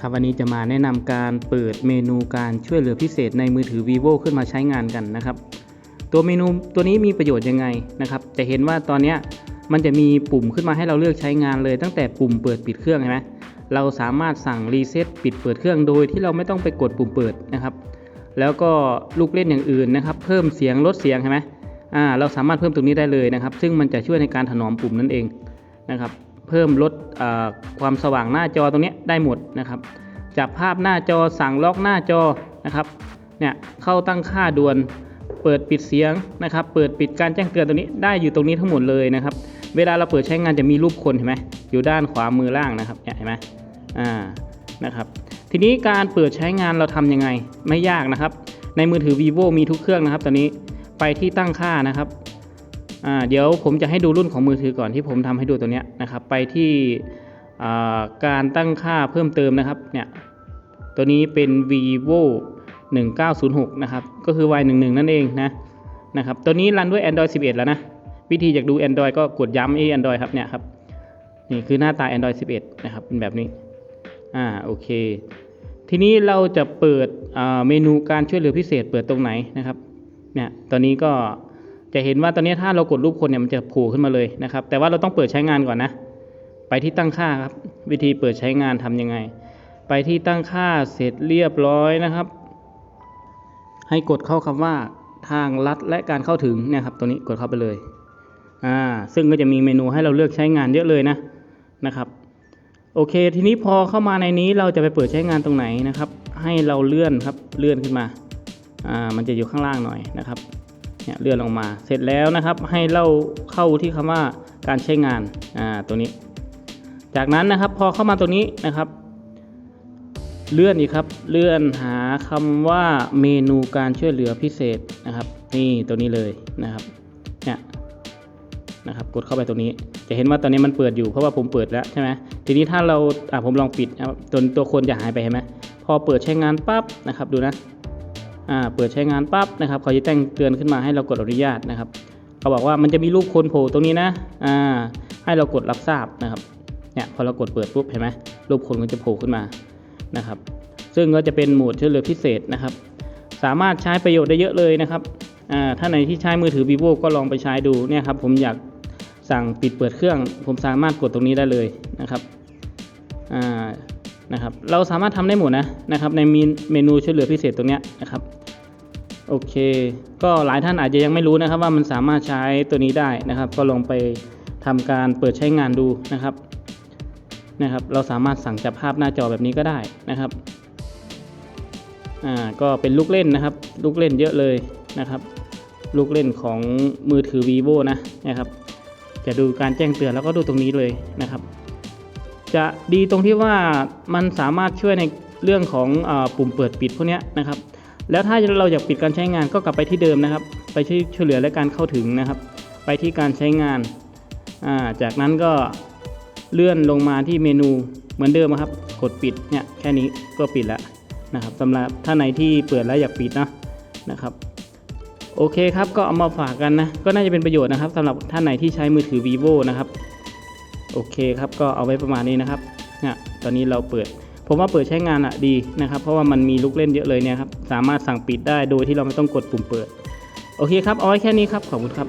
ครับวันนี้จะมาแนะนำการเปิดเมนูการช่วยเหลือพิเศษในมือถือ vivo ขึ้นมาใช้งานกันนะครับ ตัวเมนูตัวนี้มีประโยชน์ยังไงนะครับจะเห็นว่าตอนนี้มันจะมีปุ่มขึ้นมาให้เราเลือกใช้งานเลย ตั้งแต่ปุ่มเปิดปิดเครื่องเห็นไหมเราสามารถสั่งรีเซ็ตปิดเปิดเครื่องโดยที่เราไม่ต้องไปกดปุ่มเปิดนะครับ แล้วก็ลูกเล่นอย่างอื่นนะครับ เพิ่มเสียงลดเสียงเห็นไหมอ่าเราสามารถเพิ่มตรงนี้ได้เลยนะครับ ซึ่งมันจะช่วยในการถนอมปุ่มนั่นเองนะครับ เพิ่มลดความสว่างหน้าจอตรงนี้ได้หมดนะครับ จับภาพหน้าจอสั่งล็อกหน้าจอนะครับเนี่ยเข้าตั้งค่าด่วนเปิดปิดเสียงนะครับ เปิดปิดการแจ้งเตือนตรงนี้ได้อยู่ตรงนี้ทั้งหมดเลยนะครับ เวลาเราเปิดใช้งานจะมีรูปคนเห็นไหมอยู่ด้านขวามือล่างนะครับเนี่ยเห็นไหมอ่านะครับ ทีนี้การเปิดใช้งานเราทำยังไงไม่ยากนะครับ ในมือถือ vivo มีทุกเครื่องนะครับ ตอนนี้ไปที่ตั้งค่านะครับ เดี๋ยวผมจะให้ดูรุ่นของมือถือก่อนที่ผมทำให้ดูตัวเนี้ยนะครับไปที่การตั้งค่าเพิ่มเติมนะครับเนี่ยตัวนี้เป็น vivo 1906 นะครับ ก็คือ y 1 1 นั่นเองนะนะครับตัวนี้รันด้วย Android 11 แล้วนะ วิธีอยากดู Android ก็กดย้ำไอ้ Android ครับเนี่ยครับนี่คือหน้าตา Android 11 นะครับ เป็นแบบนี้อ่าโอเค ทีนี้เราจะเปิดเมนูการช่วยเหลือพิเศษเปิดตรงไหนนะครับเนี่ยตอนนี้ก็ จะเห็นว่าตอนนี้ถ้าเรากดรูปคนเนี่ยมันจะผล่ขึ้นมาเลยนะครับ แต่ว่าเราต้องเปิดใช้งานก่อนนะ ไปที่ตั้งค่าครับ วิธีเปิดใช้งานทำยังไง ไปที่ตั้งค่าเสร็จเรียบร้อยนะครับ ให้กดเข้าคำว่าทางลัดและการเข้าถึงเนี่ยครับตัวนี้กดเข้าไปเลยอ่าซึ่งก็จะมีเมนูให้เราเลือกใช้งานเยอะเลยนะนะครับ โอเค ทีนี้พอเข้ามาในนี้เราจะไปเปิดใช้งานตรงไหนนะครับ ให้เราเลื่อนครับเลื่อนขึ้นมาอ่ามันจะอยู่ข้างล่างหน่อยนะครับ เนี่ยเลื่อนลงมา เสร็จแล้วนะครับ ให้เราเข้าที่คำว่าการใช้งานอ่าตัวนี้ จากนั้นนะครับพอเข้ามาตรงนี้นะครับ เลื่อนอีกครับ เลื่อนหาคำว่าเมนูการช่วยเหลือพิเศษนะครับ นี่ตัวนี้เลยนะครับเนี่ยนะครับกดเข้าไปตรงนี้ จะเห็นว่าตอนนี้มันเปิดอยู่เพราะว่าผมเปิดแล้วใช่ไหมทีนี้ถ้าเราอ่าผมลองปิดนะครับตัวตัวคนจะหายไปเห็นไหมพอเปิดใช้งานปั๊บนะครับดูนะ เปิดใช้งานปั๊บนะครับเขาจะแจ้งเตือนขึ้นมาให้เรากดอนุญาตนะครับเขาบอกว่ามันจะมีรูปคนโผล่ตรงนี้นะอ่าให้เรากดรับทราบนะครับเนี่ยพอเรากดเปิดปุ๊บเห็นไหมรูปคนก็จะโผล่ขึ้นมานะครับ ซึ่งก็จะเป็นโหมดช่วยเหลือพิเศษนะครับ สามารถใช้ประโยชน์ได้เยอะเลยนะครับอ่าถ้าไหนที่ใช้มือถือ vivo ก็ลองไปใช้ดูเนี่ยครับผมอยากสั่งปิดเปิดเครื่อง ผมสามารถกดตรงนี้ได้เลยนะครับอ่า นะครับ เราสามารถทำได้หมดนะนะครับในเมนูช่วยเหลือพิเศษตรงนี้นะครับโอเค ก็หลายท่านอาจจะยังไม่รู้นะครับว่ามันสามารถใช้ตัวนี้ได้นะครับ ก็ลองไปทำการเปิดใช้งานดูนะครับนะครับ เราสามารถสั่งจับภาพหน้าจอแบบนี้ก็ได้นะครับอ่าก็เป็นลูกเล่นนะครับ ลูกเล่นเยอะเลยนะครับลูกเล่นของมือถือ vivo นะนะครับจะดูการแจ้งเตือนแล้วก็ดูตรงนี้เลยนะครับ จะดีตรงที่ว่ามันสามารถช่วยในเรื่องของอปุ่มเปิดปิดพวกนี้นะครับ แล้วถ้าเราอยากปิดการใช้งานก็กลับไปที่เดิมนะครับ ไปที่ช่วยเหลือและการเข้าถึงนะครับ ไปที่การใช้งานาจากนั้นก็เลื่อนลงมาที่เมนูเหมือนเดิมครับ กดปิดเนี่ยแค่นี้ก็ปิดแล้วนะครับสำหรับท่านไหนที่เปิดแล้วอยากปิดนะนะครับโอเคครับก็เอามาฝากกันนะก็น่าจะเป็นประโยชน์นะครับสำหรับท่านไหนที่ใช้มือถือ vivo นะครับ โอเคครับก็เอาไว้ประมาณนี้นะครับเนี่ยตอนนี้เราเปิด ผมว่าเปิดใช้งานอะดีนะครับ เพราะว่ามันมีลูกเล่นเยอะเลยเนี่ยครับสามารถสั่งปิดได้โดยที่เราไม่ต้องกดปุ่มเปิด โอเคครับเอาไว้แค่นี้ครับขอบคุณครับ